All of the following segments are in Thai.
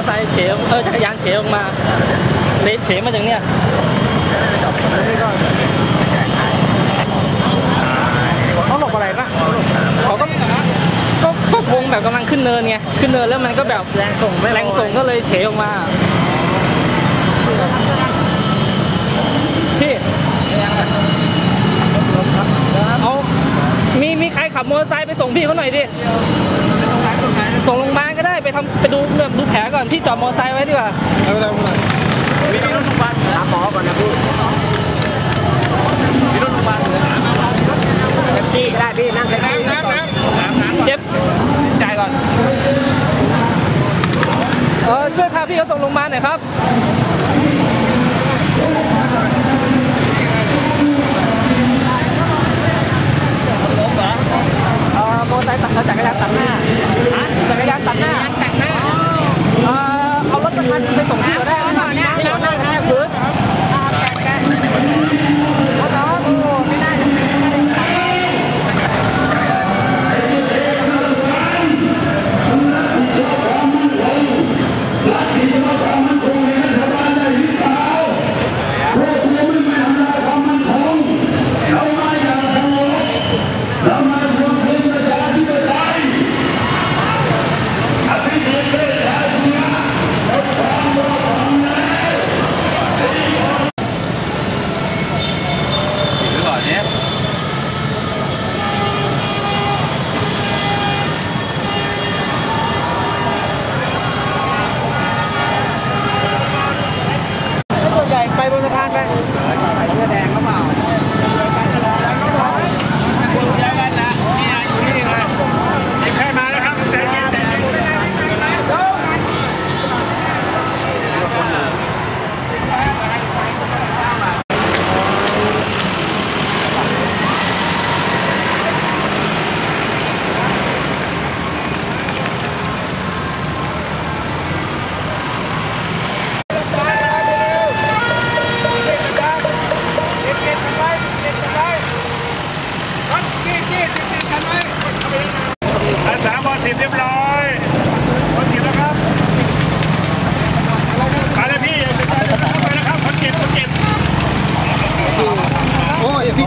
มอเตอร์ไซค์เฉยเออจักรยานเฉยออกมาเละเฉยมาจากเนี่ยเขาหลบอะไรปะเขาก็ก็ก็คงแบบกำลังขึ้นเนินไงขึ้นเนินแล้วมันก็แบบแรงส่งไม่แรงส่งก็เลยเฉยออกมาพี่เอามีมีใครขับมอเตอร์ไซค์ไปส่งพี่เขาหน่อยดิส่งโรงพยาบาลก็ได้ไป ทำไปดูแบบดูแผลก่อนพี่จอดมอเตอร์ไซค์ไว้ดีกว่าไม่เป็นไรไม่เป็นไรมีรถโรงพยาบาลหาหมอก่อนนะพี่มีรถโรงพยาบาลแท็กซี่ก็ได้พี่นั่งแท็กซี่ก่อนเจ็บจ่ายก่อนเออช่วยพาพี่เขาส่งโรงพยาบาลหน่อยครับ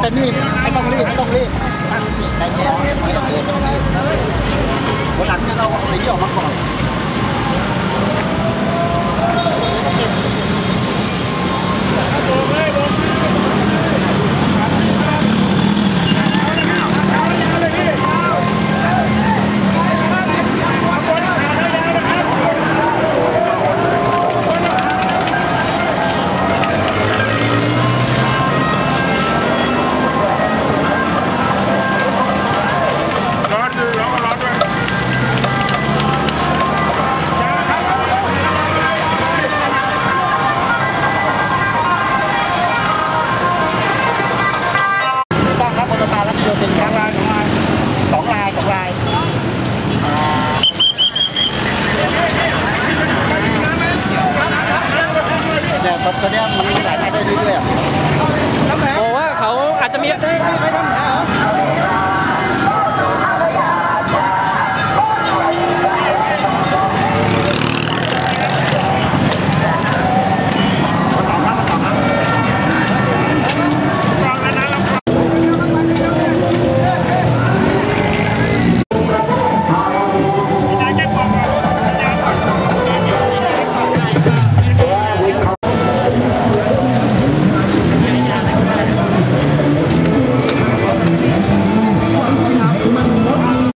แต่นี่ไม่ต้องรีบไม่ต้องรีบใจเย็นไม่ต้องรีบไม่ต้องรีบวันหลังเนี่ยเราเอาไปเยี่ยวมาก่อน